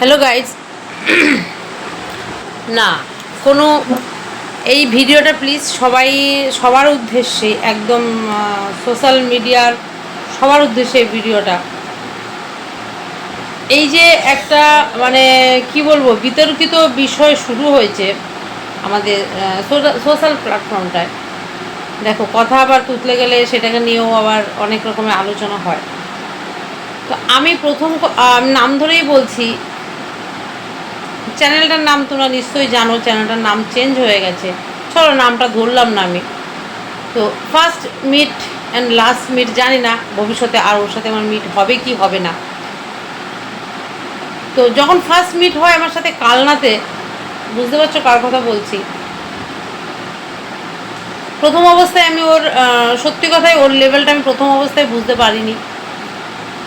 Hello guys না, কোনো এই ভিডিওটা প্লিজ সবাই, সবার উদ্দেশ্যে একদম সোশ্যাল মিডিয়ার সবার উদ্দেশ্যে ভিডিওটা। এই যে একটা মানে কি বলব, বিতর্কিত বিষয় শুরু হয়েছে আমাদের সোশ্যাল প্ল্যাটফর্মটায় দেখো, কথা আবার তুতলে গেলে সেটাকে নিয়েও আবার অনেক রকমের আলোচনা হয়। তো আমি প্রথম নাম ধরেই বলছি চ্যানেলটার নাম তোমরা নিশ্চয়ই জানো, চ্যানেলটার নাম চেঞ্জ হয়ে গেছে। চলো, নামটা ধরলাম না আমি। তো first meet and last meet জানি না, ভবিষ্যতে আর ওর সাথে আমার মিট হবে কি হবে না। তো যখন ফার্স্ট মিট হয় আমার সাথে কালনাতে, বুঝতে পারছ কার কথা বলছি? প্রথম অবস্থায় আমি ওর সত্যি কথাই ওর লেভেলটা আমি প্রথম অবস্থায় বুঝতে পারিনি।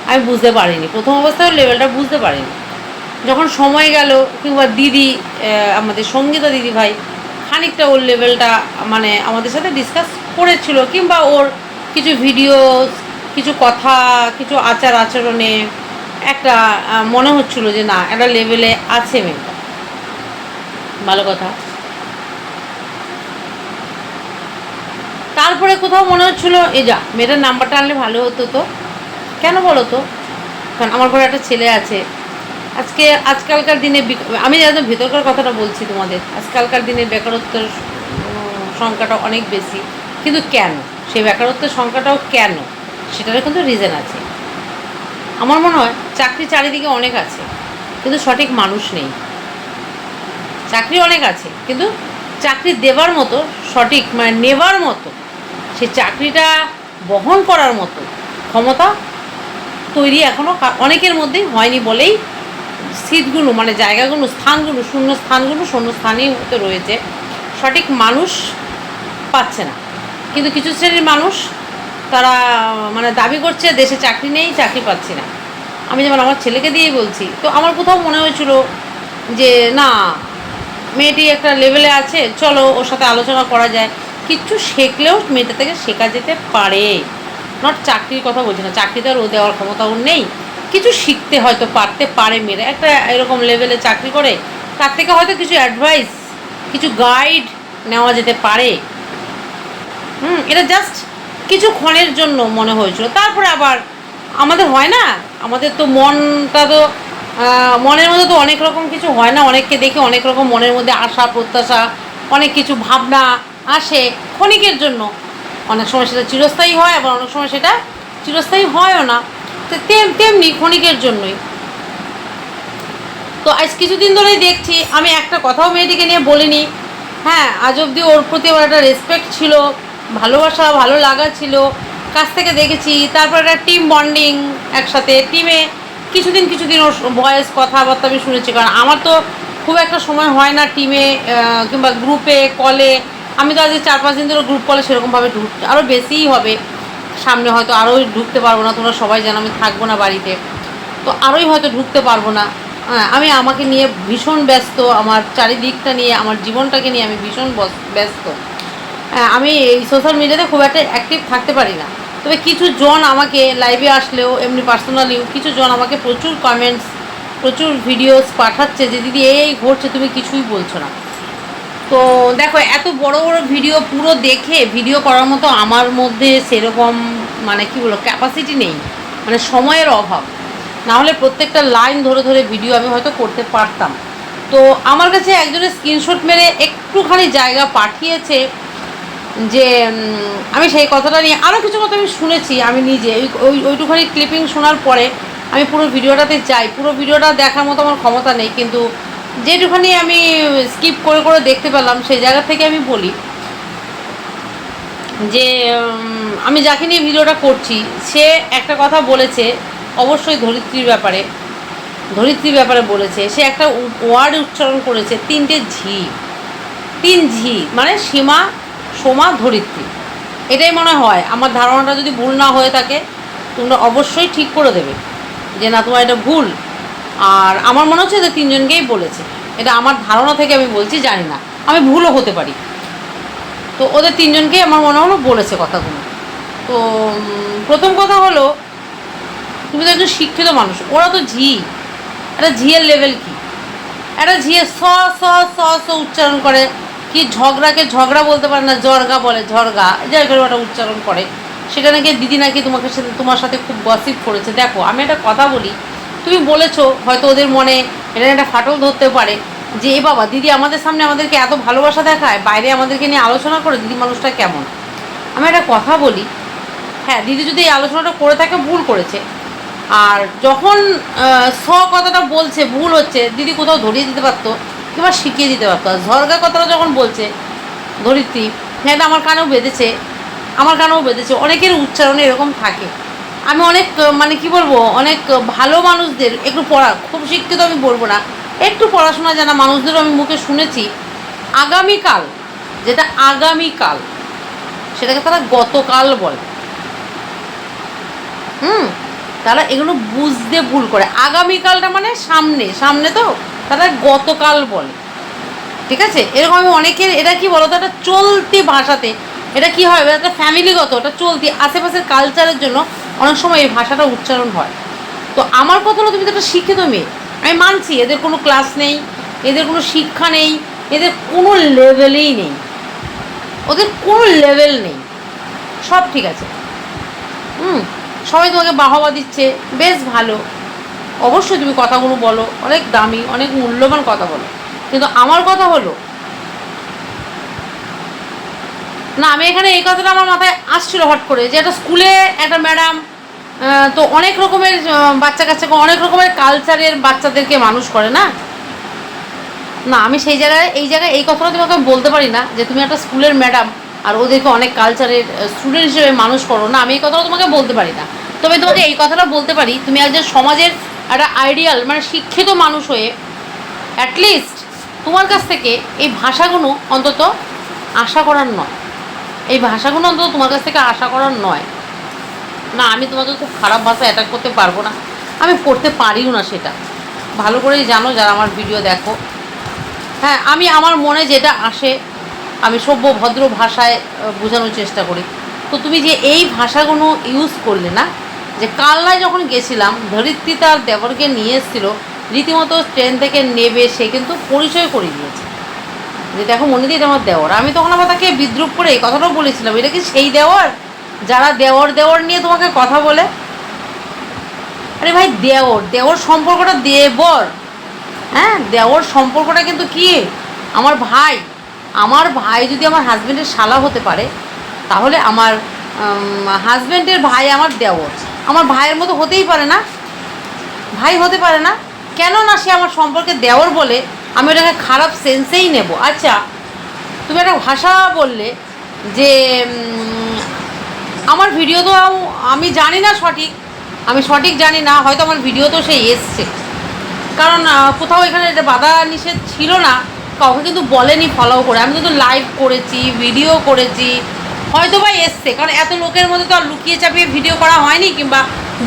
আমি বুঝতে পারিনি। প্রথম অবস্থায় ওর লেভেলটা বুঝতে পারিনি। যখন সময় গেল, কিংবা দিদি আমাদের সঙ্গীতা দিদি ভাই, খানিকটা ওর লেভেলটা মানে আমাদের সাথে ডিসকাস করেছিল, কিংবা ওর কিছু ভিডিও কিছু কথা, কিছু আচার আচরণে একটা মনে হচ্ছিল যে না, একটা লেভেলে আছে মেয়েটা। ভালো কথা। তারপরে কোথাও মনে হচ্ছিল এ যা, মেয়েটার নাম্বারটা আনলে ভালো হতো তো। কেন বলো তো? কারণ আমার ঘরে একটা ছেলে আছে আজকে, আজকালকার দিনে আমি একদম ভেতরকার কথাটা বলছি তোমাদের, আজকালকার দিনে বেকারত্বের সংখ্যাটা অনেক বেশি। কিন্তু কেন? সেই বেকারত্বের সংখ্যাটাও কেন? সেটারও কিন্তু রিজন আছে। আমার মনে হয় চাকরি চারিদিকে অনেক আছে, কিন্তু সঠিক মানুষ নেই। চাকরি অনেক আছে, কিন্তু চাকরি দেবার মতো, সঠিক মানে নেবার মতো, সে চাকরিটা বহন করার মতো ক্ষমতা তৈরি এখনও অনেকের মধ্যেই হয়নি বলেই সিটগুলো মানে জায়গাগুলো, স্থানগুলো শূন্য স্থানগুলো শূন্য স্থানেই হতে রয়েছে। সঠিক মানুষ পাচ্ছে না। কিন্তু কিছু শ্রেণির মানুষ তারা মানে দাবি করছে, দেশে চাকরি নেই, চাকরি পাচ্ছি না। আমি যেমন আমার ছেলেকে দিয়েই বলছি, তো আমার কোথাও মনে হয়েছিল যে, না, মেয়েটি একটা লেভেলে আছে, চলো ওর সাথে আলোচনা করা যায়। কিচ্ছু শেখলেও মেয়েটা থেকে শেখা যেতে পারে। নট চাকরির কথা বলছি না চাকরিতে আর ও দেওয়ার ক্ষমতা ওর নেই। কিছু শিখতে হয়তো পারতে পারে মেয়েরা। একটা এরকম লেভেলে চাকরি করে, তার থেকে হয়তো কিছু অ্যাডভাইস কিছু গাইড নেওয়া যেতে পারে। হুম, এটা জাস্ট কিছুক্ষণের জন্য মনে হয়েছিল। তারপরে আবার আমাদের হয় না? আমাদের তো মনটা তো মনের মধ্যে তো অনেক রকম কিছু হয় না। অনেককে দেখে অনেক রকম মনের মধ্যে আশা, প্রত্যাশা, অনেক কিছু ভাবনা আসে ক্ষণিকের জন্য। অনেক সময় সেটা চিরস্থায়ী হয়, আবার অনেক সময় সেটা চিরস্থায়ী হয়ও না। তেমনি ক্ষণিকের জন্যই। তো আজ কিছুদিন ধরেই দেখছি, আমি একটা কথাও মেয়েটিকে নিয়ে বলিনি। হ্যাঁ আজ অবধি ওর প্রতি আমার একটা রেসপেক্ট ছিল, ভালোবাসা, ভালো লাগা ছিল। কাছ থেকে দেখেছি, তারপর একটা টিম বন্ডিং একসাথে টিমে কিছুদিন কিছুদিন ওর ভয়েস কথাবার্তা আমি শুনেছি। কারণ আমার তো খুব একটা সময় হয় না টিমে কিংবা গ্রুপে কলে আমি তো আজ চার পাঁচ দিন ধরে গ্রুপ কলে সেরকমভাবে ঢুক আরও বেশিই হবে। সামনে হয়তো আরও ঢুকতে পারব না তোমরা সবাই জানো আমি থাকব না বাড়িতে। তো আরোই হয়তো ঢুকতে পারব না। হ্যাঁ আমি আমাকে নিয়ে ভীষণ ব্যস্ত আমার চারিদিকটা নিয়ে আমার জীবনটাকে নিয়ে আমি ভীষণ ব্যস্ত। হ্যাঁ, আমি এই সোশ্যাল মিডিয়াতে খুব একটা অ্যাক্টিভ থাকতে পারি না। তবে কিছু জন আমাকে লাইভে আসলেও এমনি পার্সোনালিও কিছু জন আমাকে প্রচুর কমেন্টস প্রচুর ভিডিওস পাঠাচ্ছে যে দিদি এই এই ঘটছে তুমি কিছুই বলছো না। তো দেখো, এত বড় বড় ভিডিও পুরো দেখে ভিডিও করার মতো আমার মধ্যে সেরকম মানে কি বলব ক্যাপাসিটি নেই। মানে সময়ের অভাব। না হলে প্রত্যেকটা লাইন ধরে ধরে ভিডিও আমি হয়তো করতে পারতাম। তো আমার কাছে একজনের স্ক্রিনশট মেরে একটুখানি জায়গা পাঠিয়েছে যে আমি সেই কথাটা নিয়ে আরও কিছু কথা আমি শুনেছি, আমি নিজে। ওই ওই, ওইটুখানি ক্লিপিং শোনার পরে আমি পুরো ভিডিওটাতে যাই। পুরো ভিডিওটা দেখার মতো আমার ক্ষমতা নেই, কিন্তু যেটুখানি আমি স্কিপ করে করে দেখতে পেলাম, সেই জায়গা থেকে আমি বলি যে আমি যাকে নিয়ে ভিডিওটা করছি, সে একটা কথা বলেছে, অবশ্যই ধরিত্রীর ব্যাপারে ধরিত্রীর ব্যাপারে বলেছে, সে একটা ওয়ার্ড উচ্চারণ করেছে, তিনটে ঝি, তিন ঝি মানে সীমা, সোমা, ধরিত্রী। এটাই মনে হয়, আমার ধারণাটা যদি ভুল না হয়ে থাকে, তোমরা অবশ্যই ঠিক করে দেবে, যে না, তোমার এটা ভুল। আর আমার মনে হচ্ছে যে তিনজনকেই বলেছে। এটা আমার ধারণা থেকে আমি বলছি, জানি না। আমি ভুলও হতে পারি। তো ওদের তিনজনকেই আমার মনে হলো বলেছে কথাগুলো। তো প্রথম কথা হলো, তুমি তো একজন শিক্ষিত মানুষ, ওরা তো ঝি। একটা ঝিয়ের লেভেল কি? একটা ঝিয়ে স স স স উচ্চারণ করে। কি ঝগড়াকে ঝগড়া বলতে পারে না জর্গা বলে, ঝরগা। যাই করে ওটা উচ্চারণ করে। সেটা নাকি দিদি নাকি তোমাকে সাথে, তোমার সাথে খুব গসিপ করেছে। দেখো, আমি একটা কথা বলি তুমি বলেছ, হয়তো ওদের মনে এটা একটা ফাটল ধরতে পারে, যে, এ বাবা, দিদি আমাদের সামনে আমাদেরকে এত ভালোবাসা দেখায়, বাইরে আমাদেরকে নিয়ে আলোচনা করে দিদি মানুষটা কেমন? আমি একটা কথা বলি হ্যাঁ দিদি যদি এই আলোচনাটা করে থাকে, ভুল করেছে। আর যখন স কথাটা বলছে, ভুল হচ্ছে, দিদি কোথাও ধরিয়ে দিতে পারতো, কিংবা শিখিয়ে দিতে পারতো। আর ঝরগা কথাটা যখন বলছে, ধরিত্রী হ্যাঁ আমার কানেও বেঁধেছে, আমার কানেও বেঁধেছে, অনেকের উচ্চারণে এরকম থাকে। আমি অনেক মানে কি বলব, অনেক ভালো মানুষদের একটু পড়া, খুব শিক্ষিত আমি বলব না, একটু পড়াশোনা জানা মানুষদেরও আমি মুখে শুনেছি, আগামীকাল, যেটা আগামীকাল, সেটাকে তারা গতকাল বলে। হুম, তারা এগুলো বুঝতে ভুল করে। আগামীকালটা মানে সামনে সামনে তো তারা গতকাল বলে। ঠিক আছে? এরকম আমি অনেকের, এটা কি বলতো, একটা চলতি ভাষাতে, এটা কি হয় একটা ফ্যামিলিগত এটা চলতি, আশেপাশের কালচারের জন্য অনেক সময় এই ভাষাটা উচ্চারণ হয়। তো আমার কথা হলো, তুমি তো একটা শিক্ষিত মেয়ে। আমি মানছি, এদের কোনো ক্লাস নেই, এদের কোনো শিক্ষা নেই, এদের কোনো লেভেলেই নেই। ওদের কোনো লেভেল নেই। সব ঠিক আছে। হুম, সবাই তোমাকে বাহবা দিচ্ছে, বেশ ভালো। অবশ্যই তুমি কথাগুলো বলো, অনেক দামি, অনেক মূল্যবান কথা বলো। কিন্তু আমার কথা হলো, না, আমি এখানে এই কথাটা আমার মাথায় আসছিল হট করে যে একটা স্কুলে একটা ম্যাডাম তো অনেক রকমের বাচ্চা কাচ্চাকে অনেক রকমের কালচারের বাচ্চাদেরকে মানুষ করে, না? না, আমি সেই জায়গায়, এই জায়গায়, এই কথাটা তোমাকে বলতে পারি না যে তুমি একটা স্কুলের ম্যাডাম আর ওদেরকে অনেক কালচারের স্টুডেন্ট হিসেবে মানুষ করো। না, আমি এই কথাটা তোমাকে বলতে পারি না। তবে তোমাকে এই কথাটা বলতে পারি, তুমি একজন সমাজের একটা আইডিয়াল মানে শিক্ষিত মানুষ হয়ে অ্যাটলিস্ট তোমার কাছ থেকে এই ভাষাগুলো অন্তত আশা করার নয়। এই ভাষাগুলো অন্তত তোমার কাছ থেকে আশা করার নয়। না, আমি তোমাকে খুব খারাপ ভাষা অ্যাটাক করতে পারব না। আমি করতে পারিও না সেটা। ভালো করেই জানো যারা আমার ভিডিও দেখো। হ্যাঁ আমি আমার মনে যেটা আসে, আমি সভ্য ভদ্র ভাষায় বোঝানোর চেষ্টা করি। তো তুমি যে এই ভাষাগুলো ইউজ করলে না, যে কালনায় যখন গেছিলাম, ধরিত্রী তার দেবরকে নিয়ে এসেছিল, রীতিমতো ট্রেন থেকে নেবে, সে কিন্তু পরিচয় করে দিয়েছে। যে দেখো মনে দিয়ে আমার দেওয়ার আমি তখন আবার তাকে বিদ্রুপ করে এই কথাটাও বলেছিলাম, এটা কি সেই দেওয়ার যারা দেওয়ার দেওয়ার নিয়ে তোমাকে কথা বলে? আরে ভাই, দেওর দেওর সম্পর্কটা দেবর। হ্যাঁ দেওর সম্পর্কটা কিন্তু কি? আমার ভাই। আমার ভাই যদি আমার হাজব্যান্ডের শালা হতে পারে, তাহলে আমার হাজব্যান্ডের ভাই আমার দেওর। আমার ভাইয়ের মতো হতেই পারে না। ভাই হতে পারে না। কেন না সে আমার সম্পর্কে দেওর বলে আমি ওটাকে খারাপ সেন্সেই নেব? আচ্ছা তুমি একটা ভাষা বললে যে আমার ভিডিও তো আমি জানি না সঠিক। আমি সঠিক জানি না, হয়তো আমার ভিডিও তো সেই এসছে। কারণ কোথাও এখানে এটা বাধা নিষেধ ছিল না, কাউকে কিন্তু বলেনি ফলো করে। আমি কিন্তু লাইভ করেছি ভিডিও করেছি, হয়তো বা এসছে। কারণ এত লোকের মধ্যে তো আর লুকিয়ে চাপিয়ে ভিডিও করা হয়নি, কিংবা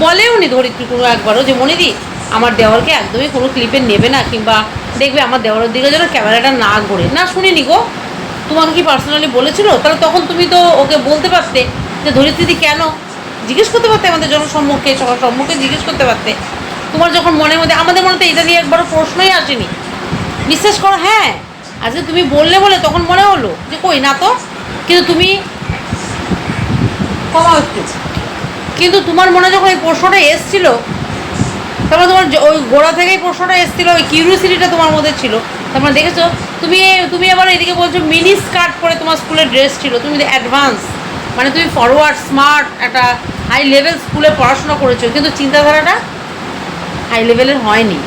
বলেও নি ধরিত্রী কোনো একবারও যে মনিদি আমার দেওয়ারকে একদমই কোনো ক্লিপে নেবে না, কিংবা দেখবে আমার দেওয়ারের দিকে যেন ক্যামেরাটা না ঘোরে। না, শুনিনি গো। তোমাকে কি পার্সোনালি বলেছিল? তাহলে তখন তুমি তো ওকে বলতে পারতে। যে ধরিত্রীদি কেন জিজ্ঞেস করতে পারতে আমাদের জনসম্মুখে সবার সম্মুখে জিজ্ঞেস করতে পারতে? তোমার যখন মনের মধ্যে আমাদের মনে তো এটা নিয়ে একবারও প্রশ্নই আসেনি। বিশ্বাস করো হ্যাঁ আজকে তুমি বললে বলে তখন মনে হলো যে কই না তো? কিন্তু তুমি কমাও একটু কিন্তু তোমার মনে যখন এই প্রশ্নটা এসছিল তারপরে তোমার ওই গোড়া থেকেই প্রশ্নটা এসেছিল ওই কিউরিয়াসিটিটা তোমার মধ্যে ছিল। তারপরে দেখেছ তুমি তুমি আবার এদিকে বলছো মিনি স্কার্ট পরে তোমার স্কুলের ড্রেস ছিল। তুমি অ্যাডভান্স মানে তুমি ফরওয়ার্ড স্মার্ট একটা হাই লেভেল স্কুলে পড়াশোনা করেছ, কিন্তু চিন্তাধারাটা হাই লেভেলের হয়নি।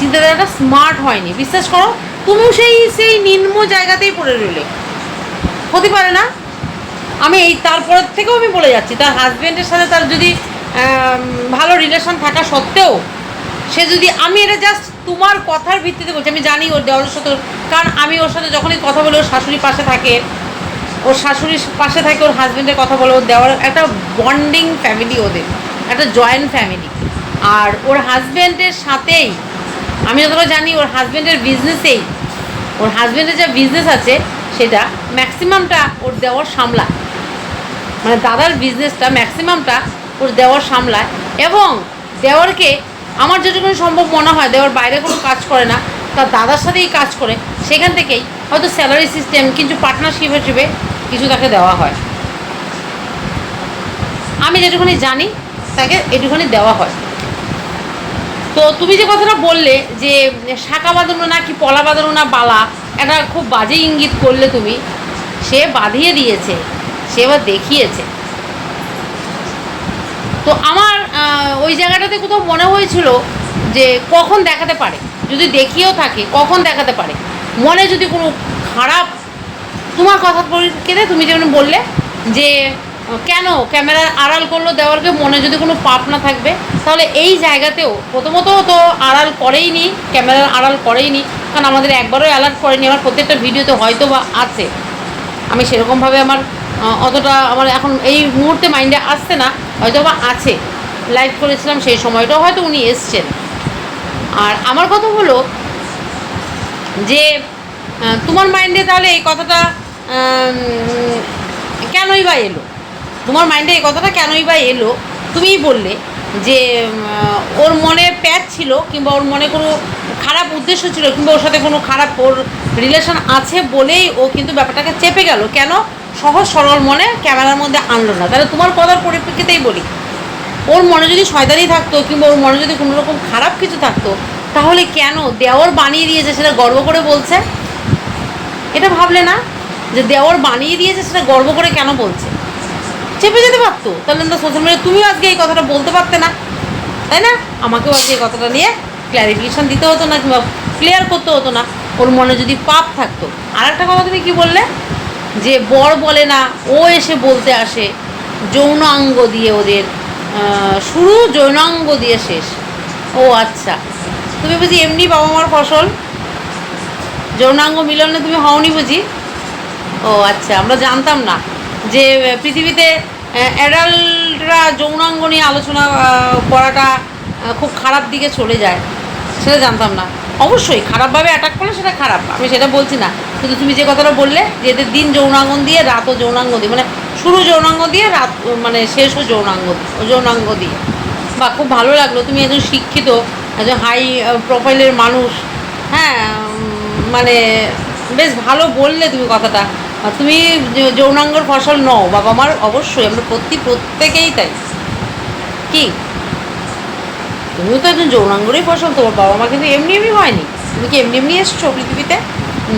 চিন্তাধারাটা স্মার্ট হয়নি। বিশ্বাস করো, তুমিও সেই সেই নিম্ন জায়গাতেই পড়ে রইলে। হতে পারে না। আমি এই তারপরের থেকেও আমি বলে যাচ্ছি, তার হাজব্যান্ডের সাথে তার যদি ভালো রিলেশন থাকা সত্ত্বেও, সে যদি আমি এটা জাস্ট তোমার কথার ভিত্তিতে বলছি, আমি জানি ওর দেওয়ার সাথে, কারণ আমি ওর সাথে যখনই কথা বলি, ওর শাশুড়ি পাশে থাকে ওর শাশুড়ির পাশে থাকে, ওর হাজব্যান্ডের কথা বলে, ওর দেওয়ার একটা বন্ডিং ফ্যামিলি ওদের, একটা জয়েন্ট ফ্যামিলি আর ওর হাজব্যান্ডের সাথেই, আমি যতটা জানি, ওর হাজব্যান্ডের বিজনেসেই ওর হাজব্যান্ডের যা বিজনেস আছে, সেটা ম্যাক্সিমামটা ওর দেওয়ার সামলায়। মানে দাদার বিজনেসটা ম্যাক্সিমামটা ওর দেওয়ার সামলায় এবং দেওয়ারকে আমার যেটুকুনি সম্ভব মনে হয়, দেওয়ার বাইরে কোনো কাজ করে না, তার দাদার সাথেই কাজ করে, সেখান থেকেই হয়তো স্যালারি সিস্টেম কিন্তু পার্টনারশিপ হিসেবে কিছু তাকে দেওয়া হয়। আমি যেটুকুনি জানি, তাকে এটুকুনি দেওয়া হয়। তো তুমি যে কথাটা বললে যে শাঁকা বাঁধানো না কি পলা বাঁধানো না বালা একটা খুব বাজে ইঙ্গিত করলে তুমি। সে বাঁধিয়ে দিয়েছে, সে এবার দেখিয়েছে। তো আমার ওই জায়গাটাতে কোথাও মনে হয়েছিল যে কখন দেখাতে পারে। যদি দেখিয়েও থাকে, কখন দেখাতে পারে। মনে যদি কোনো খারাপ তোমার কথা পরিপ্রেক্ষিতে তুমি যেমন বললে যে, কেন ক্যামেরার আড়াল করল দেওয়ালকে মনে যদি কোনো পাপ না থাকবে? তাহলে এই জায়গাতেও প্রথমত তো আড়াল করেই নি ক্যামেরার আড়াল করেই নি কারণ আমাদের একবারও অ্যালার্ট করেনি, আমার প্রত্যেকটা ভিডিওতে হয়তো বা আছে। আমি সেরকমভাবে আমার অতটা আমার এখন এই মুহূর্তে মাইন্ডে আসছে না হয়তো বা আছে। লাইভ করেছিলাম সেই সময়টাও হয়তো উনি এসছেন। আর আমার কথা হলো যে তোমার মাইন্ডে তাহলে এই কথাটা কেনই বা এলো? তোমার মাইন্ডে এই কথাটা কেনই বা এলো? তুমিই বললে যে ওর মনে প্যাচ ছিল কিংবা ওর মনে কোনো খারাপ উদ্দেশ্য ছিল কিংবা ওর সাথে কোনো খারাপ ওর রিলেশন আছে বলেই ও কিন্তু ব্যাপারটাকে চেপে গেল। কেন? সহজ সরল মনে ক্যামেরার মধ্যে আনলো না। তাহলে তোমার কথার পরিপ্রেক্ষিতেই বলি। ওর মনে যদি শয়তানি থাকতো কিংবা ওর মনে যদি কোনো রকম খারাপ কিছু থাকতো, তাহলে কেন দেওয়ার বানিয়ে দিয়েছে সেটা গর্ব করে বলছে? এটা ভাবলে না? যে দেওয়ার বানিয়ে দিয়েছে সেটা গর্ব করে কেন বলছে? চেপে যেতে পারতো। তাহলে তো সোশ্যাল মিডিয়া তুমিও আজকে এই কথাটা বলতে পারতে না। তাই না? আমাকেও আজকে এই কথাটা নিয়ে ক্ল্যারিফিকেশন দিতে হতো না কিংবা ক্লিয়ার করতে হতো না। ওর মনে যদি পাপ থাকতো। আর একটা কথা তুমি কি বললে? যে বর বলে না, ও এসে বলতে আসে, যৌনাঙ্গ দিয়ে ওদের শুরু যৌনাঙ্গ দিয়ে শেষ। ও আচ্ছা। তুমি বুঝি এমনি বাবা মার ফসল? যৌনাঙ্গ মিলনে তুমি হওনি বুঝি? ও আচ্ছা আমরা জানতাম না যে পৃথিবীতে অ্যাডাল্টরা যৌনাঙ্গ নিয়ে আলোচনা করাটা খুব খারাপ দিকে চলে যায়, সেটা জানতাম না। অবশ্যই খারাপভাবে অ্যাটাক করলে সেটা খারাপ, আমি সেটা বলছি না। কিন্তু তুমি যে কথাটা বললে যে এদের দিন যৌনাঙ্গন দিয়ে, রাতও যৌনাঙ্গ দিয়ে মানে শুরু যৌনাঙ্গ দিয়ে, রাত মানে শেষও যৌনাঙ্গ যৌনাঙ্গ দিয়ে। বা খুব ভালো লাগল, তুমি একজন শিক্ষিত, একজন হাই প্রোফাইলের মানুষ। হ্যাঁ মানে বেশ ভালো বললে তুমি কথাটা। তুমি যৌনাঙ্গর ফসল নও, বাবা মার অবশ্যই, আমরা প্রতি প্রত্যেকেই তাই। কি? তুমিও তো একজন যৌনাঙ্গরই ফসল, তোমার বাবা মা কিন্তু এমনি এমনি হয়নি। তুমি কি এমনি এমনি এসছো পৃথিবীতে?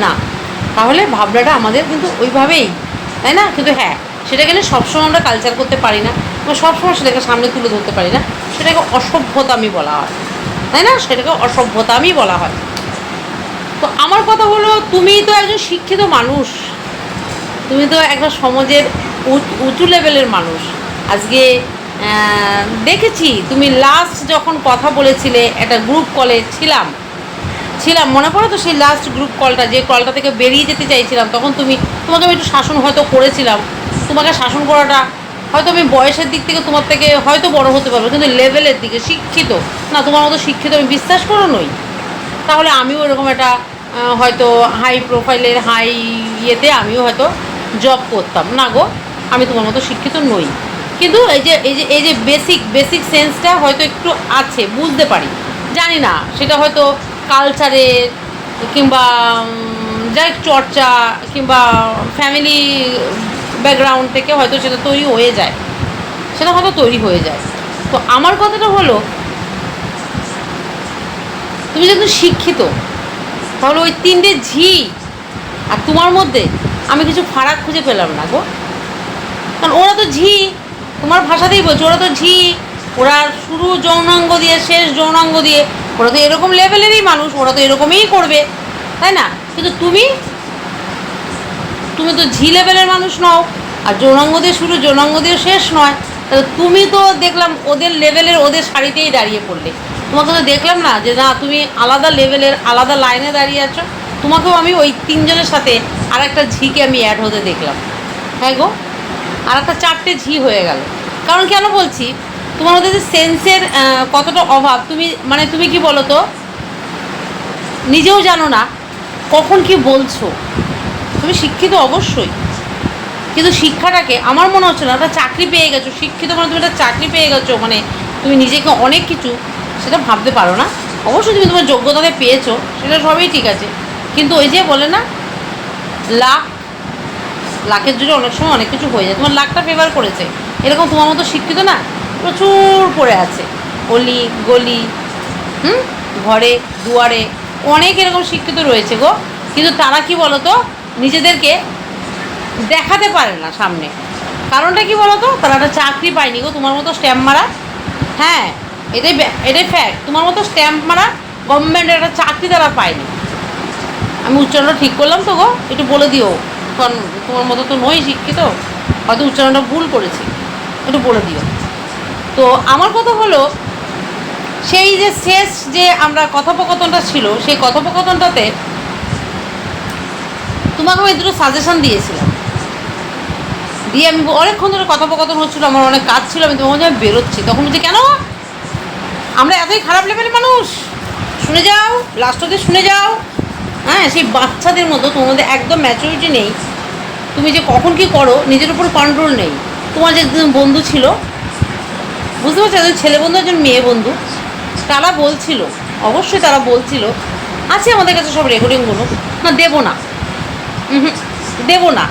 না। তাহলে ভাবনাটা আমাদের কিন্তু ওইভাবেই, তাই না? কিন্তু হ্যাঁ সেটাকে না সবসময় আমরা কালচার করতে পারি না, বা সবসময় সেটাকে সামনে তুলে ধরতে পারি না। সেটাকে অসভ্যতামি বলা হয়, তাই না? সেটাকে অসভ্যতামি বলা হয়। তো আমার কথা হলো তুমি তো একজন শিক্ষিত মানুষ। তুমি তো একটা সমাজের উচ- লেভেলের মানুষ। আজকে দেখেছি তুমি লাস্ট যখন কথা বলেছিলে, একটা গ্রুপ কলে ছিলাম। ছিলাম, মনে পড়ে তো সেই লাস্ট গ্রুপ কলটা যে কলটা থেকে বেরিয়ে যেতে চাইছিলাম, তখন তুমি, তোমাকে আমি একটু শাসন হয়তো করেছিলাম। তোমাকে শাসন করাটা, হয়তো আমি বয়সের দিক থেকে তোমার থেকে হয়তো বড় হতে পারব, কিন্তু লেভেলের দিকে শিক্ষিত। না, তোমার মতো শিক্ষিত আমি বিশ্বাস করো নই। তাহলে আমিও এরকম একটা হয়তো হাই প্রোফাইলের হাই ইয়েতে আমিও হয়তো জব করতাম। না গো, আমি তোমার মতো শিক্ষিত নই। কিন্তু এই যে এই যে এই যে বেসিক বেসিক সেন্সটা হয়তো একটু আছে, বুঝতে পারি। জানি না, সেটা হয়তো কালচারের কিংবা যাই চর্চা কিংবা ফ্যামিলি ব্যাকগ্রাউন্ড থেকে হয়তো সেটা তৈরি হয়ে যায়। সেটা হয়তো তৈরি হয়ে যায়। তো আমার কথাটা হলো, তুমি যেহেতু শিক্ষিত, তাহলে ওই তিনটে ঝি আর তোমার মধ্যে আমি কিছু ফারাক খুঁজে পেলাম না গো। কারণ ওরা তো ঝি, তোমার ভাষাতেই বলছো, ওরা তো ঝি। ওরা শুরু যৌনাঙ্গ দিয়ে, শেষ যৌনাঙ্গ দিয়ে, ওরা তো এরকম লেভেলেরই মানুষ, ওরা তো এরকমই করবে, তাই না? কিন্তু তুমি তুমি তো ঝি লেভেলের মানুষ নও, আর যৌনাঙ্গ দিয়ে শুরু, যৌনাঙ্গ দিয়ে শেষ নয়। তাহলে তুমি তো দেখলাম ওদের লেভেলের ওদের শাড়িতেই দাঁড়িয়ে পড়লে। তোমাকে তো দেখলাম না যে না, তুমি আলাদা লেভেলের, আলাদা লাইনে দাঁড়িয়ে আছো। তোমাকেও আমি ওই তিনজনের সাথে আর একটা ঝিকে আমি অ্যাড হতে দেখলাম। হ্যাঁ গো? আর একটা চারটে ঝি হয়ে গেল। কারণ কেন বলছি? তোমার মধ্যে যে সেন্সের কতটা অভাব, তুমি মানে তুমি কি বলো তো নিজেও জানো না কখন কি বলছো। তুমি শিক্ষিত অবশ্যই। কিন্তু শিক্ষাটাকে, আমার মনে হচ্ছে না, একটা চাকরি পেয়ে গেছো, শিক্ষিত মানে তুমি একটা চাকরি পেয়ে গেছো মানে তুমি নিজেকে অনেক কিছু, সেটা ভাবতে পারো না। অবশ্যই তুমি তোমার যোগ্যতাকে পেয়েছ, সেটা সবই ঠিক আছে। কিন্তু ওই যে বলে না, লাখ, লাখের জন্য অনেক সময় অনেক কিছু হয়ে যায়। তোমার লাখটা ফেভার করেছে। এরকম তোমার মতো শিক্ষিত না, প্রচুর পড়ে আছে। অলি, গলি, হুম? ঘরে, দুয়ারে অনেক এরকম শিক্ষিত রয়েছে গো। কিন্তু তারা কি বলো তো নিজেদেরকে দেখাতে পারে না সামনে। কারণটা কি বলো তো তারা একটা চাকরি পায়নি গো, তোমার মতো স্ট্যাম্প মারা। হ্যাঁ এটাই এটাই ফ্যাক্ট তোমার মতো স্ট্যাম্প মারা গভর্নমেন্টের একটা চাকরি তারা পায়নি। আমি উচ্চারণটা ঠিক করলাম তো গো, একটু বলে দিও। কারণ তোমার মতো তো নই শিক্ষিত, হয়তো উচ্চারণটা ভুল করেছি, একটু বলে দিও। তো আমার কথা হলো, সেই যে শেষ যে আমরা কথোপকথনটা ছিল, সেই কথোপকথনটাতে তোমাকে আমি দুটো সাজেশন দিয়েছিলাম। দিয়ে আমি অনেকক্ষণ ধরে কথোপকথন হচ্ছিল, আমার অনেক কাজ ছিল, আমি তোমার আমি বেরোচ্ছি, তখন বলছি, কেন আমরা এতই খারাপ লেভেলের মানুষ? শুনে যাও লাস্ট অব্দি শুনে যাও। হ্যাঁ সেই বাচ্চাদের মতো তোমাদের একদম ম্যাচুরিটি নেই। তুমি যে কখন কি করো, নিজের উপর কন্ট্রোল নেই। তোমার যে একজন বন্ধু ছিল, বুঝতে পারছ? একজন ছেলে বন্ধু, একজন মেয়ে বন্ধু, তারা বলছিল, অবশ্যই তারা বলছিল আছে আমাদের কাছে সব রেকর্ডিংগুলো না, দেবো না। দেবো না।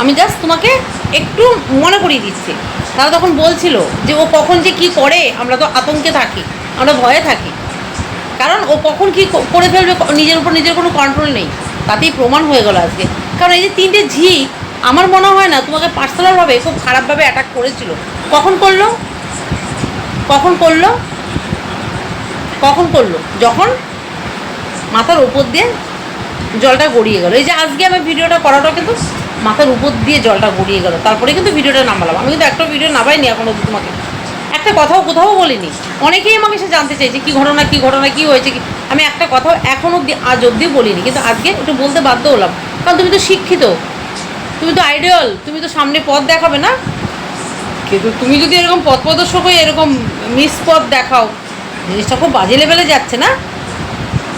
আমি জাস্ট তোমাকে একটু মনে করিয়ে দিচ্ছি। তারা তখন বলছিল যে, ও কখন যে কি করে, আমরা তো আতঙ্কে থাকি, আমরা ভয়ে থাকি। কারণ ও কখন কি করে ফেলবে নিজের উপর নিজের কোনো কন্ট্রোল নেই। তাতেই প্রমাণ হয়ে গেল আজকে। কারণ এই যে তিনটে ঝি আমার মনে হয় না, তোমাকে পার্সোনালভাবে খুব খারাপভাবে অ্যাটাক করেছিল। কখন করল? কখন করল? কখন করল? যখন মাথার উপর দিয়ে জলটা গড়িয়ে গেল। এই যে আজকে আমি ভিডিওটা করাটা কিন্তু মাথার উপর দিয়ে জলটা গড়িয়ে গেল। তারপরে কিন্তু ভিডিওটা নামালাম। আমি কিন্তু একটা ভিডিও নামাইনি এখনও তোমাকে। একটা কথাও কোথাও বলিনি। অনেকেই আমাকে সে জানতে চাইছে, কি ঘটনা কি ঘটনা, কি হয়েছে, কি আমি একটা কথাও এখন অব্দি আজ অবধিও বলিনি, কিন্তু আজকে একটু বলতে বাধ্য হলাম। কারণ তুমি তো শিক্ষিত, তুমি তো আইডিয়াল তুমি তো সামনে পথ দেখাবে না? কিন্তু তুমি যদি এরকম পথ প্রদর্শক হয়ে এরকম মিস পথ দেখাও, জিনিসটা খুব বাজে লেভেলে যাচ্ছে না?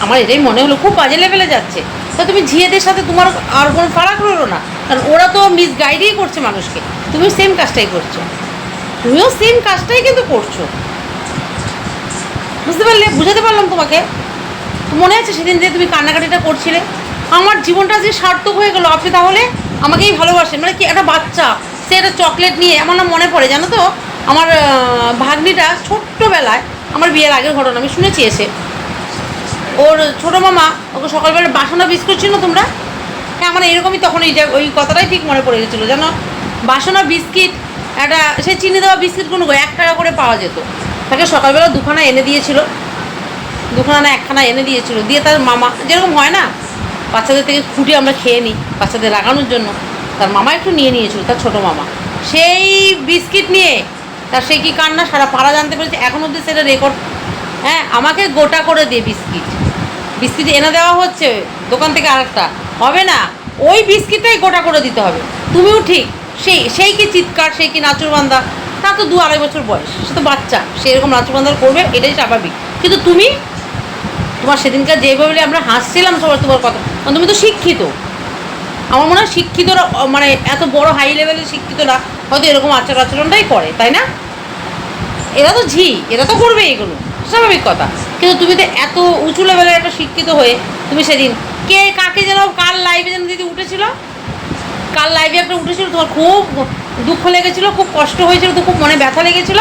আমার এটাই মনে হলো, খুব বাজে লেভেলে যাচ্ছে। তা তুমি ঝিয়েদের সাথে তোমার আর কোনো ফারাক রইল না? কারণ ওরা তো মিস গাইডই করছে মানুষকে। তুমিও সেম কাজটাই করছ। তুমিও সেম কাজটাই কিন্তু করছ। বুঝতে পারলে? বুঝাতে পারলাম তোমাকে। মনে আছে সেদিন যে তুমি কান্নাকাটিটা করছিলে? আমার জীবনটা যে সার্থক হয়ে গেলো, আপনি তাহলে আমাকেই ভালোবাসেন। মানে কি একটা বাচ্চা, সে একটা চকলেট নিয়ে আমার না মনে পড়ে, জানো তো? আমার ভাগ্নিটা ছোট্টবেলায় আমার বিয়ের আগের ঘটনা, আমি শুনেছি এসে। ওর ছোটো মামা ওকে সকালবেলা বাসনা বিস্কুট ছিল তোমরা? হ্যাঁ আমার এরকমই তখন এই ওই কথাটাই ঠিক মনে পড়ে গেছিল, জানো? বাসনা, বিস্কিট একটা, সে চিনি দেওয়া বিস্কিটগুলো এক টাকা করে পাওয়া যেত। তাকে সকালবেলা দুখানা এনে দিয়েছিল। দুখানা না একখানা এনে দিয়েছিল। দিয়ে তার মামা, যেরকম হয় না, বাচ্চাদের থেকে খুঁটি আমরা খেয়ে নিই, বাচ্চাদের লাগানোর জন্য। তার মামা একটু নিয়ে নিয়েছিল, তার ছোটো মামা। সেই বিস্কিট নিয়ে, তার সে কি কান্না, সারা পাড়া জানতে পেরেছে, এখন অবধি সেটা রেকর্ড হ্যাঁ আমাকে গোটা করে দিয়ে বিস্কিট। বিস্কিট এনে দেওয়া হচ্ছে, দোকান থেকে আরেকটা। হবে না, ওই বিস্কিটটাই গোটা করে দিতে হবে। তুমিও ঠিক সেই সেই কি চিৎকার সেই কি নাচুরবান্দা? তা তো দু আড়াই বছর বয়স, সে তো বাচ্চা, সে এরকম নাচুরবান্দার করবে, এটাই স্বাভাবিক। কিন্তু তুমি, তোমার সেদিনকার যেভাবে আমরা হাসছিলাম সবার তোমার কথা, কারণ তুমি তো শিক্ষিত। আমার মনে হয় শিক্ষিতরা মানে এত বড় হাই লেভেলের শিক্ষিতরা হয়তো এরকম আচার আচরণটাই করে, তাই না? এরা তো ঝি, এরা তো করবে এগুলো, স্বাভাবিক কথা। কিন্তু তুমি তো এত উঁচু লেভেলের একটা শিক্ষিত হয়ে তুমি সেদিন কে কাকে যেন কার লাইভে যেন দিদি উঠেছিল কার লাইভে একটা উঠেছিল, তোমার খুব দুঃখ লেগেছিল, খুব কষ্ট হয়েছিল, তো খুব মনে ব্যথা লেগেছিল।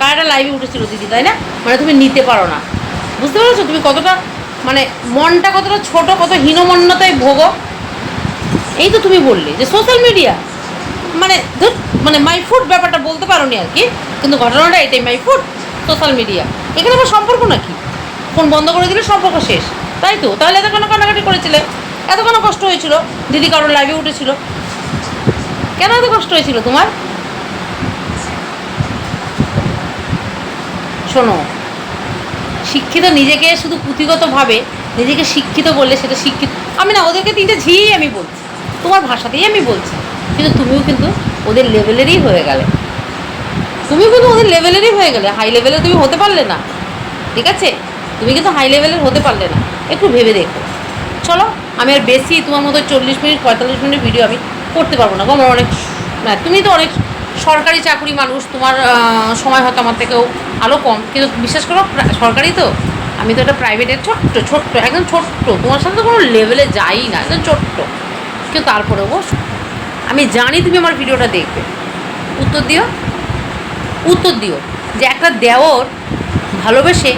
কার একটা লাইভে উঠেছিল দিদি, তাই না? মানে তুমি নিতে পারো না। বুঝতে পেরেছ? তুমি কতটা মানে মনটা কতটা ছোট, কত হীনমন্যতায় ভোগো। এই তো তুমি বললে যে সোশ্যাল মিডিয়া মানে মানে মাই ফুড ব্যাপারটা বলতে পারো নি আর কি, কিন্তু ঘটনাটা এটাই মাই ফুড সোশ্যাল মিডিয়া এখানে আমার সম্পর্ক নাকি? ফোন বন্ধ করে দিলে সম্পর্ক শেষ। তাই তো? তাহলে এত কেন কান্নাকাটি করেছিলে? এত কেন কষ্ট হয়েছিল? দিদি কারোর লাইভে উঠেছিল। কেন এত কষ্ট হয়েছিল তোমার? শোনো, শিক্ষিত নিজেকে শুধু পুঁথিগতভাবে নিজেকে শিক্ষিত বললে সেটা শিক্ষিত আমি না, ওদেরকে তিনটে ঝিয়েই আমি বলছি। তোমার ভাষাতেই আমি বলছি। কিন্তু তুমিও কিন্তু ওদের লেভেলেরই হয়ে গেলে। তুমিও কিন্তু ওদের লেভেলেরই হয়ে গেলে। হাই লেভেলে তুমি হতে পারলে না। ঠিক আছে? তুমি কিন্তু হাই লেভেলের হতে পারলে না। একটু ভেবে দেখো। চলো। আমি আর বেশি তোমার মতো চল্লিশ মিনিট, পঁয়তাল্লিশ মিনিট ভিডিও আমি করতে পারব না। আমার অনেক না, তুমি তো অনেক সরকারি চাকরি মানুষ, তোমার সময় হয়তো আমার থেকেও আলো কম। কিন্তু বিশ্বাস করো সরকারি তো। আমি তো এটা প্রাইভেটের ছোট্ট ছোট্ট, একদম ছোট্ট। তোমার সাথে তো কোনো লেভেলে যাই না, একদম ছোট্ট। কিন্তু তারপরেও আমি জানি তুমি আমার ভিডিওটা দেখবে। উত্তর দিও। উত্তর দিও যে একটা দেওর ভালোবেসে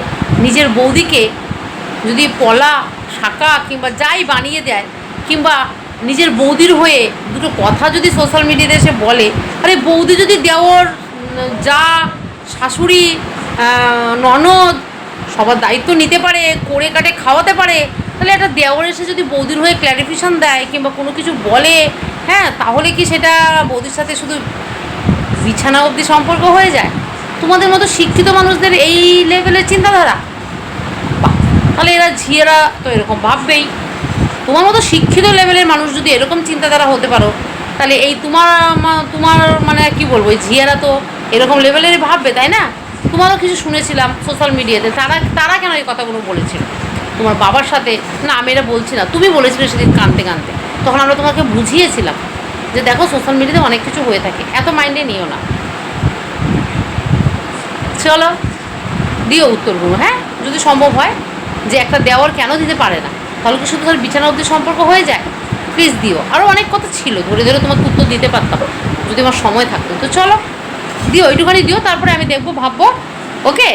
নিজের বৌদিকে যদি পলা শাঁকা কিংবা যাই বানিয়ে দেয়, কিংবা নিজের বৌদির হয়ে দুটো কথা যদি সোশ্যাল মিডিয়াতে এসে বলে, আরে বৌদি যদি দেওর, যা শাশুড়ি ননদ সবার দায়িত্ব নিতে পারে, করে কাটে খাওয়াতে পারে, তাহলে একটা দেওর এসে যদি বৌদির হয়ে ক্ল্যারিফিকেশন দেয় কিংবা কোনো কিছু বলে হ্যাঁ তাহলে কি সেটা বৌদির সাথে শুধু বিছানা অবধি সম্পর্ক হয়ে যায়? তোমাদের মতো শিক্ষিত মানুষদের এই লেভেলের চিন্তাধারা তাহলে এরা ঝিয়েরা তো এরকম ভাববেই। তোমার মতো শিক্ষিত লেভেলের মানুষ যদি এরকম চিন্তাধারা হতে পারো, তাহলে এই তোমার তোমার মানে কি বলব, এই ঝিয়েরা তো এরকম লেভেলের ভাববে, তাই না? তোমারও কিছু শুনেছিলাম সোশ্যাল মিডিয়াতে তারা তারা কেন এই কথাগুলো বলেছিল? তোমার বাবার সাথে, না, আমি এটা বলছি না, তুমি বলেছিলে সেদিন কানতে কানতে। তখন আমরা তোমাকে বুঝিয়েছিলাম যে দেখো সোশ্যাল মিডিয়াতে অনেক কিছু হয়ে থাকে, এত মাইন্ডে নিও না। চলো, দিও উত্তরগুলো হ্যাঁ? যদি সম্ভব হয়। যে একটা দেওয়ার কেন দিতে পারে না? তাহলে কি শুধু তার বিছানা অবধি সম্পর্ক হয়ে যায়? প্লিজ দিও। আরও অনেক কথা ছিল, ধরে ধরে তোমার উত্তর দিতে পারতাম, যদি আমার সময় থাকতো। তো চলো, দিও ওইটুখানি দিও, তারপরে আমি দেখব, ভাববো ওকে